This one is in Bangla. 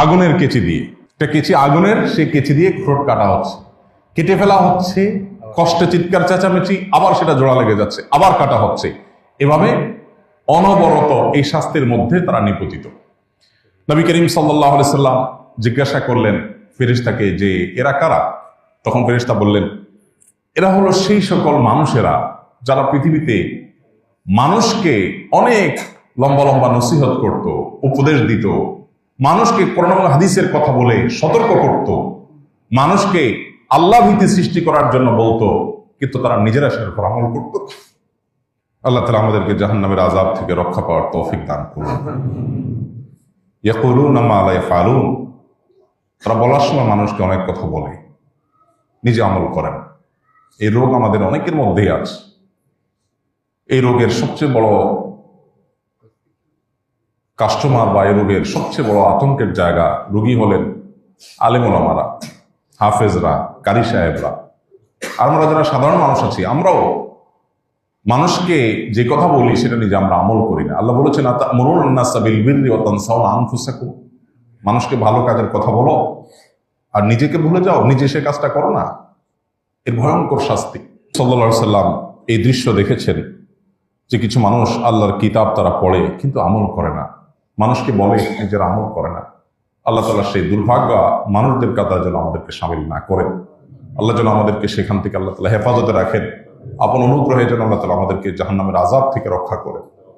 আগুনের কেচি দিয়ে। একটা কেচি আগুনের, সেই কেচি দিয়ে ঠোঁট কাটা হচ্ছে। কেটে ফেলা হচ্ছে, কষ্টে চিৎকার, চেঁচামেচি, আবার সেটা জোড়া লেগে যাচ্ছে, আবার কাটা হচ্ছে। এভাবে অনবরত এই শাস্তির মধ্যে তারা নিপতিত। নবী করিম সাল্লাহ সাল্লাম জিজ্ঞাসা করলেন ফেরিস্তাকে যে, এরা কারা? তখন ফেরিস্তা বললেন, এরা হলো সেই সকল মানুষেরা যারা পৃথিবীতে মানুষকে অনেক লম্বা লম্বা নসিহত করত, উপদেশ দিত মানুষকে করোনা হাদিসের কথা বলে সতর্ক করত। মানুষকে আল্লাহ ভীতি সৃষ্টি করার জন্য বলতো, কিন্তু তারা নিজেরা সেটার উপর আমল করত। আল্লাহ তালা আমাদেরকে জাহান্নামের আজাব থেকে রক্ষা পাওয়ার তৌফিক দান করুন। আমা আলাই ফালুন তারা বলার সময় মানুষকে অনেক কথা বলে, নিজে আমল করেন। এই রোগ আমাদের অনেকের মধ্যেই আছে। এই রোগের সবচেয়ে বড় কাস্টমার বা এই রোগের সবচেয়ে বড় আতঙ্কের জায়গা রোগী হলেন আলেমোলামারা, হাফেজরা কারি সাহেবরা। আমরা যারা সাধারণ মানুষ আছি, আমরাও মানুষকে যে কথা বলি সেটা নিজে আমরা আমল করি না। আল্লাহ বলেছেন আনফুসাকুম। মানুষকে ভালো কাজের কথা বলো, আর নিজেকে ভুলে যাও, নিজে সে কাজটা করো না। এর ভয়ঙ্কর শাস্তি। সাল্লা সাল্লাম এই দৃশ্য দেখেছেন যে কিছু মানুষ আল্লাহর কিতাব তারা পড়ে, কিন্তু আমল করে না। মানুষকে বলে নিজের আমল করে না। আল্লাহ তালা সেই দুর্ভাগ্য মানুষদের কাতার যেন আমাদেরকে সামিল না করেন। আল্লাহ যেন আমাদেরকে সেখান থেকে আল্লাহ তালা হেফাজতে রাখেন। আপন অনুগ্রহে যেন আল্লাহ তালা আমাদেরকে জাহান্নামের আজাব থেকে রক্ষা করেন।